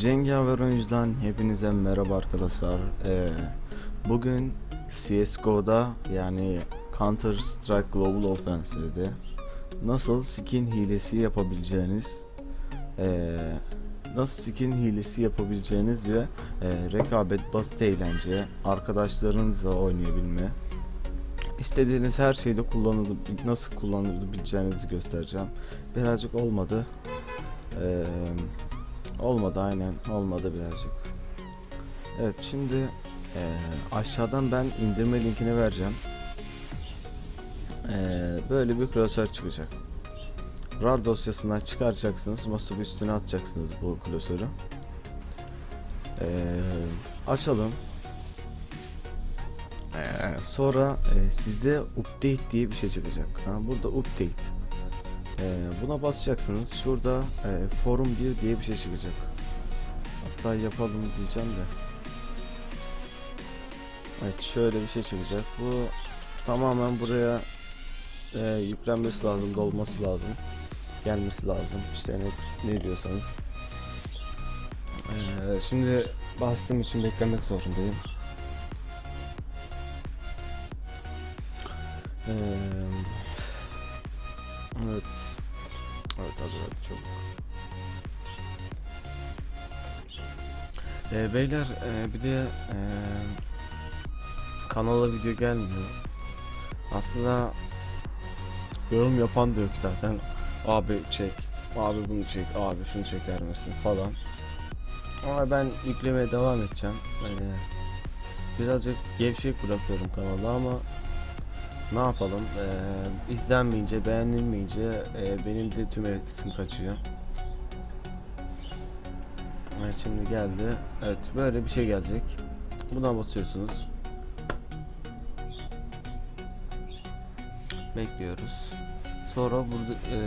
Cengaver oyuncudan hepinize merhaba arkadaşlar. Ee, bugün CSGO'da yani Counter Strike Global Offensive'de nasıl skin hilesi yapabileceğiniz ee, nasıl skin hilesi yapabileceğiniz ve ee, rekabet basit eğlence arkadaşlarınızla oynayabilme istediğiniz her şeyde kullanılıp nasıl kullanılabileceğinizi göstereceğim. Birazcık olmadı. Eee Olmadı aynen olmadı birazcık. Evet şimdi eee, aşağıdan ben indirme linkini vereceğim. Eee, böyle bir klasör çıkacak. RAR dosyasından çıkaracaksınız masa üstüne atacaksınız bu klasörü. Eee, açalım. Eee, sonra eee, sizde update diye bir şey çıkacak. Ha, burada update. Ee, buna basacaksınız. Şurada e, forum 1 diye bir şey çıkacak. Hatta yapalım diyeceğim de. Evet şöyle bir şey çıkacak. Bu tamamen buraya e, yüklenmesi lazım, dolması lazım. Gelmesi lazım. İşte ne, ne diyorsanız. Ee, şimdi bastığım için beklemek zorundayım. Ee, hadi çabuk. Ee, beyler e, bir de e, kanala video gelmiyor. Aslında yorum yapan da yok zaten. Abi çek, abi bunu çek, abi şunu çeker misin falan. Ama ben yüklemeye devam edeceğim. Ee, birazcık gevşek bırakıyorum kanalı ama ne yapalım? Ee, izlenmeyince, beğenilmeyince e, benim de tüm hevesim kaçıyor. Evet şimdi geldi. Evet böyle bir şey gelecek. Buna basıyorsunuz. Bekliyoruz. Sonra burada e,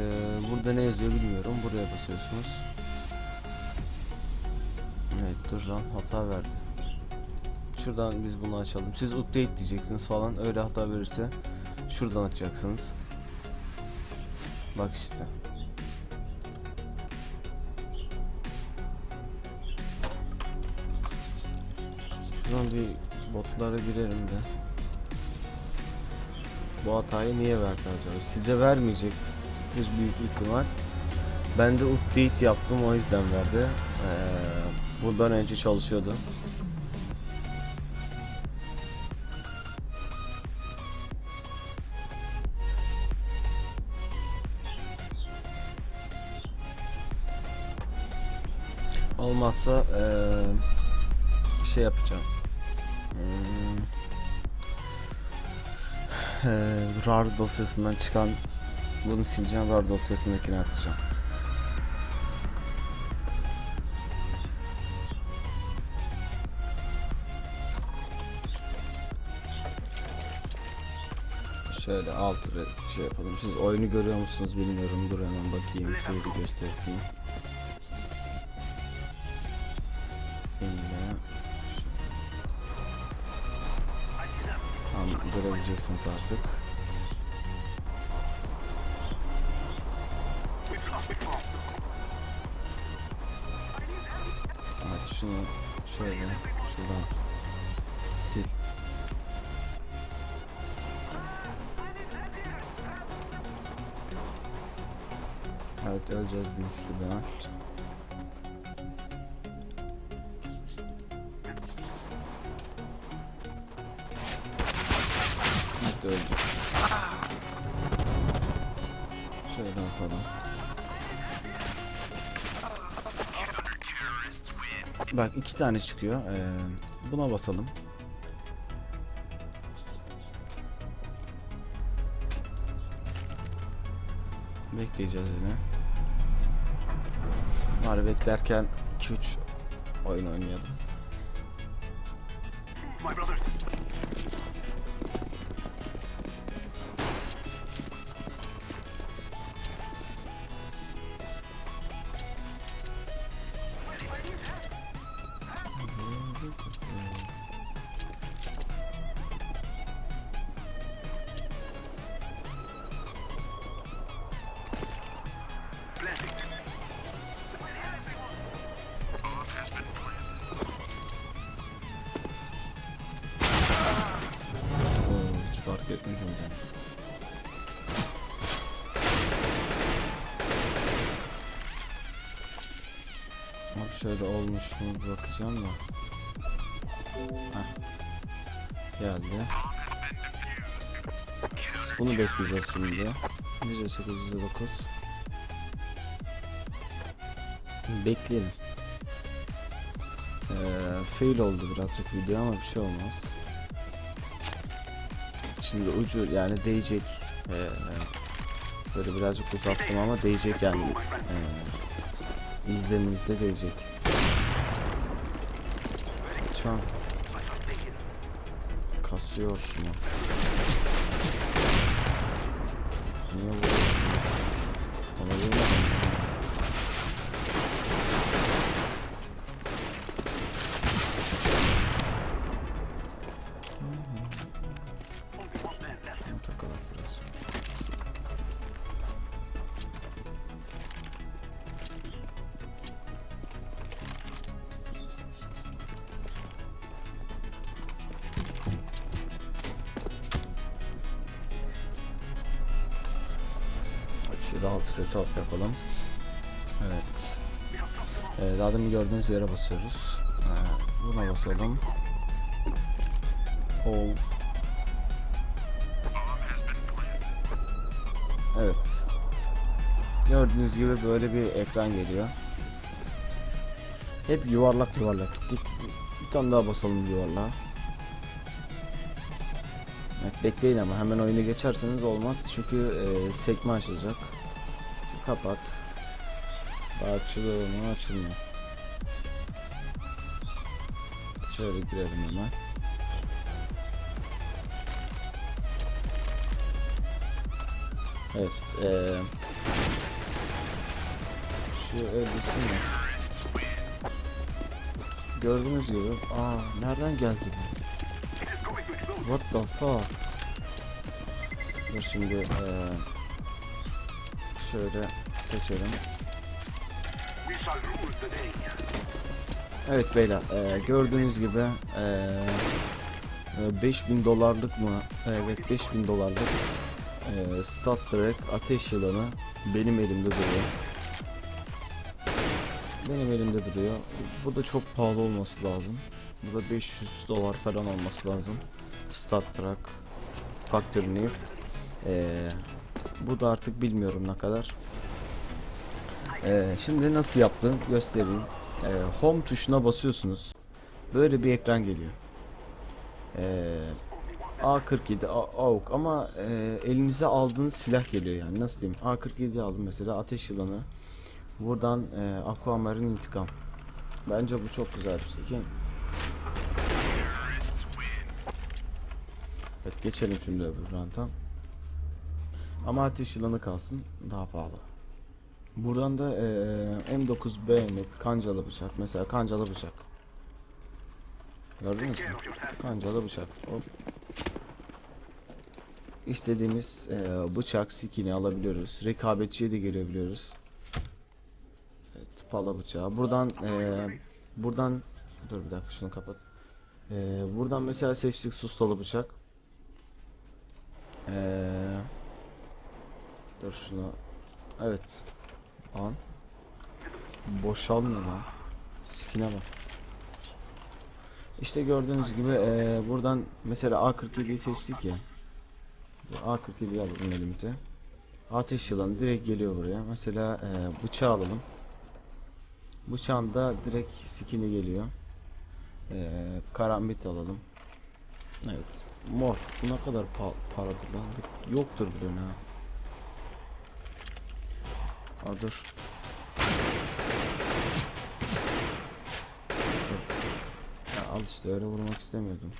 burada ne yazıyor bilmiyorum. Buraya basıyorsunuz. Evet dur lan hata verdi. Şuradan biz bunu açalım. Siz update diyeceksiniz falan. Öyle hata verirse şuradan açacaksınız. Bak işte. Şuradan bir botlara girelim de. Bu hatayı niye verdi acaba? Size vermeyecektir büyük ihtimal. Ben de update yaptım o yüzden verdi. Ee, bundan önce çalışıyordu. Olmazsa eee, şey yapacağım. Hmm. Eee, RAR dosyasından çıkan bunu sileceğim RAR dosyasındakini atacağım. Şöyle alt şey yapalım. Siz oyunu görüyor musunuz bilmiyorum. Dur hemen bakayım. Size göstereyim. Görebileceksiniz artık. Evet şunu şöyle şuradan sil. Evet öleceğiz büyük ihtimal. Evet öldü. Şöyle atalım. Bak iki tane çıkıyor. Ee, buna basalım. Bekleyeceğiz yine. Bari beklerken 2-3 oyun oynayalım. My brother. Şöyle olmuş mu bakacağım da. Heh. Geldi. Bunu bekleyeceğiz şimdi. Nice 809. Bekleyelim. Ee, fail oldu birazcık video ama bir şey olmaz. Şimdi ucu yani değecek. Ee, böyle birazcık uzattım ama değecek yani. Ee, izlemenizde değecek. Şu an kasıyor şunu. Şurada alt top yapalım. Evet. Ee, daha gördüğünüz yere basıyoruz. Ee, buna basalım. Home. Evet. Gördüğünüz gibi böyle bir ekran geliyor. Hep yuvarlak yuvarlak gittik. Bir tane daha basalım yuvarlağa. Bekleyin ama hemen oyunu geçerseniz olmaz çünkü e, sekme açılacak. Kapat. Açılıyor mu? Açılmıyor. Şöyle girelim hemen. Evet. eee şu elbise mi? Gördüğünüz gibi. Aa nereden geldi bu? What the fuck? Dur şimdi eee şöyle seçelim. Evet beyler eee, gördüğünüz gibi e, 5000 dolarlık mı? Evet 5000 dolarlık eee Star Trek ateş yılanı benim elimde duruyor. Benim elimde duruyor. Bu da çok pahalı olması lazım. Bu da 500 dolar falan olması lazım. Star Trek Factory. Eee, bu da artık bilmiyorum ne kadar. Eee, şimdi nasıl yaptığını göstereyim. Eee, home tuşuna basıyorsunuz. Böyle bir ekran geliyor. Eee A47 A- AUK ama eee, elinize aldığınız silah geliyor yani nasıl diyeyim A47 aldım mesela ateş yılanı buradan eee Aquamarine intikam bence bu çok güzel bir şey evet geçelim şimdi öbür ranta ama ateş yılanı kalsın daha pahalı buradan da eee, M9 bayonet kancalı bıçak mesela kancalı bıçak Gördünüz mü? Kancalı bıçak. Hop. İstediğimiz eee, bıçak skin'i alabiliyoruz. Rekabetçiye de gelebiliyoruz. Evet, pala bıçağı. Buradan eee, buradan dur bir dakika şunu kapat. Eee, buradan mesela seçtik sustalı bıçak. Eee, dur şunu. Evet. An. Boşalmıyor lan. Skin'e bak. İşte gördüğünüz gibi eee, buradan mesela A47'yi seçtik ya. A47'yi alalım elimize. Ateş yılanı direkt geliyor buraya. Mesela eee, bıçağı alalım. Bıçağın da direkt skin'i geliyor. Eee karambit alalım. Evet. Mor. Bu ne kadar pa paradır lan? Yoktur bile ha. Aa, dur. Ya al işte öyle vurmak istemiyordum.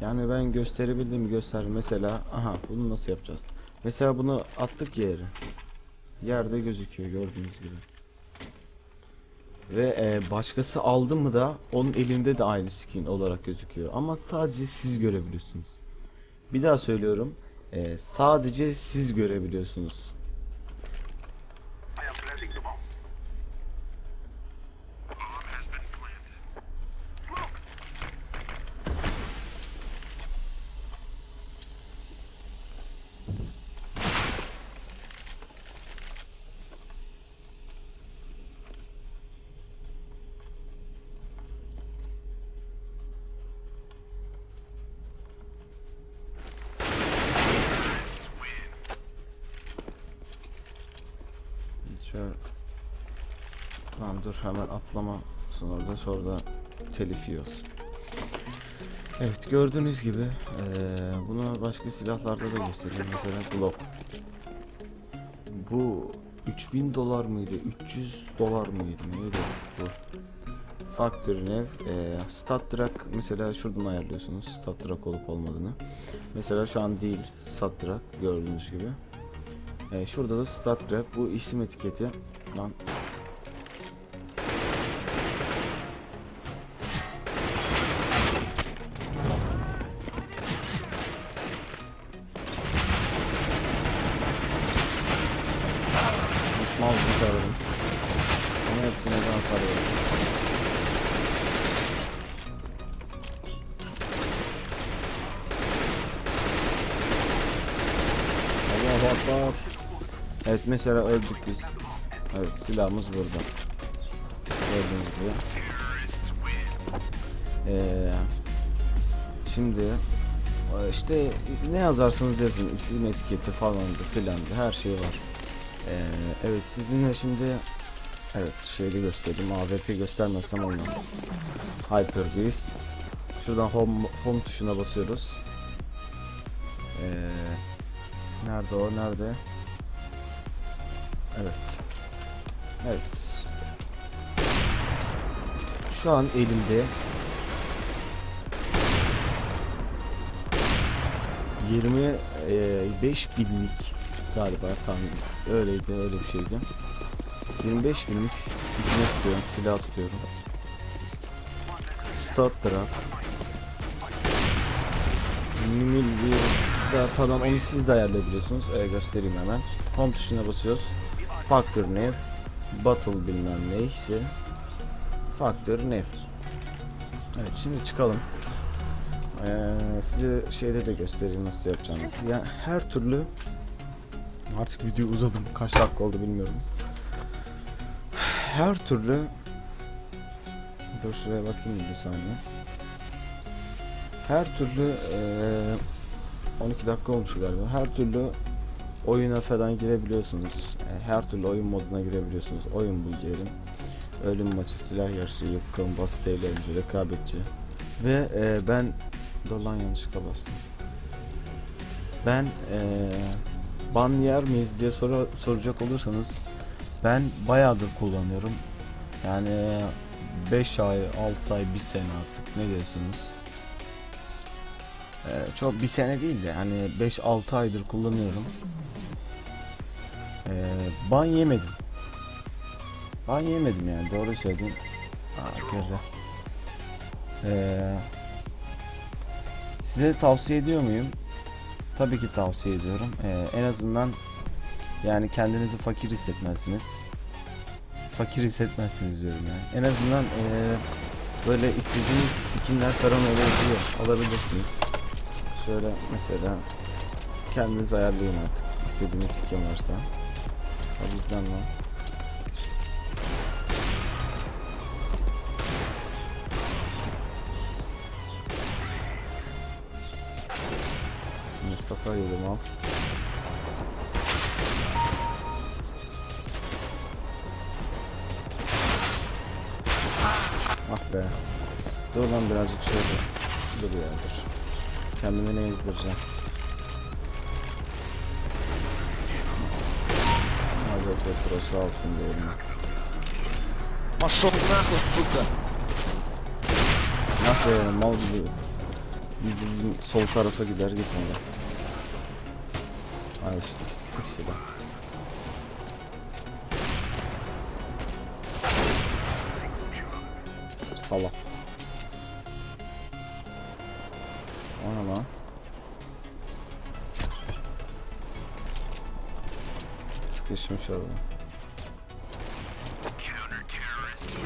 Yani ben gösterebildiğimi göster. Mesela aha bunu nasıl yapacağız? Mesela bunu attık yere. Yerde gözüküyor gördüğünüz gibi. Ve e, başkası aldı mı da onun elinde de aynı skin olarak gözüküyor. Ama sadece siz görebiliyorsunuz. Bir daha söylüyorum. e, sadece siz görebiliyorsunuz. Şöyle. Tamam dur hemen atlamasın orada sonra da telif yiyoruz. Evet gördüğünüz gibi eee bunu başka silahlarda da göstereyim. Mesela Glock. Bu 3000 dolar mıydı? 300 dolar mıydı? Neydi bu? Factory Nav. Eee Stat Track mesela şuradan ayarlıyorsunuz. Stat Track olup olmadığını. Mesela şu an değil Stat Track gördüğünüz gibi. Eee şurada da Stat Track. Bu isim etiketi. Lan Akbar. Evet mesela öldük biz. Evet silahımız burada. Gördüğünüz gibi. Ee, şimdi işte ne yazarsanız yazın isim etiketi falandı filandı her şey var. Ee, evet sizinle şimdi evet şeyde göstereyim AWP göstermezsem olmaz. Hyper Beast. Şuradan home, home tuşuna basıyoruz. Ee, nerede o nerede? Evet. Evet. Şu an elimde 25 binlik galiba tam öyleydi öyle bir şeydi. 25 binlik silah tutuyorum, silah tutuyorum. Stat drop. Milli falan onu siz de ayarlayabiliyorsunuz. Ee, göstereyim hemen. Home tuşuna basıyoruz. Factor Nav. Battle bilmem neyse. Factor Nav. Evet şimdi çıkalım. Ee, size şeyde de göstereyim nasıl yapacağınızı. Yani her türlü artık video uzadım. Kaç dakika oldu bilmiyorum. Her türlü Dur şuraya bakayım bir saniye. Her türlü ee, 12 dakika olmuş galiba. Her türlü oyuna falan girebiliyorsunuz. Her türlü oyun moduna girebiliyorsunuz. Oyun bul diyelim. Ölüm maçı, silah yarışı, yıkım, basit eğlence, rekabetçi. Ve ee, ben Dur lan yanlışlıkla bastım. Ben eee ban yer miyiz diye soru, soracak olursanız ben bayağıdır kullanıyorum. Yani 5 ay, 6 ay, 1 sene artık ne diyorsunuz? Eee, çok bir sene değil de hani 5-6 aydır kullanıyorum. Eee ban yemedim. Ban yemedim yani doğru söyledim. Aa girdi. Eee Size tavsiye ediyor muyum? Tabii ki tavsiye ediyorum. Ee, en azından yani kendinizi fakir hissetmezsiniz. Fakir hissetmezsiniz diyorum yani. En azından ee, böyle istediğiniz skinler falan olabiliyor. Alabilirsiniz. Şöyle mesela kendiniz ayarlayın artık. İstediğiniz skin varsa. O bizden var. Evet kafa yedim al. Ah be. Dur lan birazcık şöyle. Dur ya dur. Kendimi ne ezdireceğim. Hazreti Prosu alsın diyelim. Пошел нахуй, сука! Ah be mal gibi. Bizim Sol tarafa gider gitmedi. Ay işte gittik şurada. Salak. O ne lan? Sıkışmış orada.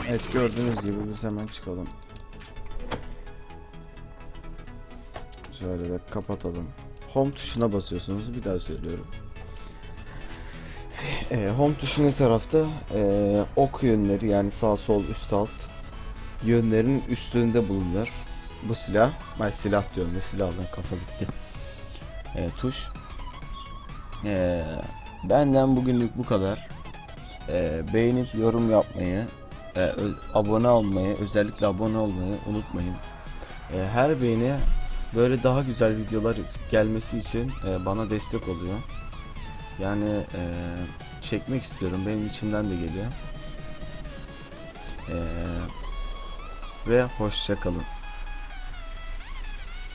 Evet gördüğünüz gibi biz hemen çıkalım. Şöyle de kapatalım. Home tuşuna basıyorsunuz. Bir daha söylüyorum. Ee, home tuşu ne tarafta? Ee, ok yönleri yani sağ sol üst alt yönlerin üstünde bulunur. Bu silah, ay silah diyorum ne silahdan kafa gitti. Ee, tuş. Ee, benden bugünlük bu kadar. e, beğenip yorum yapmayı, e, abone olmayı, özellikle abone olmayı unutmayın. E, her beğeni böyle daha güzel videolar gelmesi için e, bana destek oluyor. Yani e, çekmek istiyorum. Benim içimden de geliyor. E, ve hoşça kalın.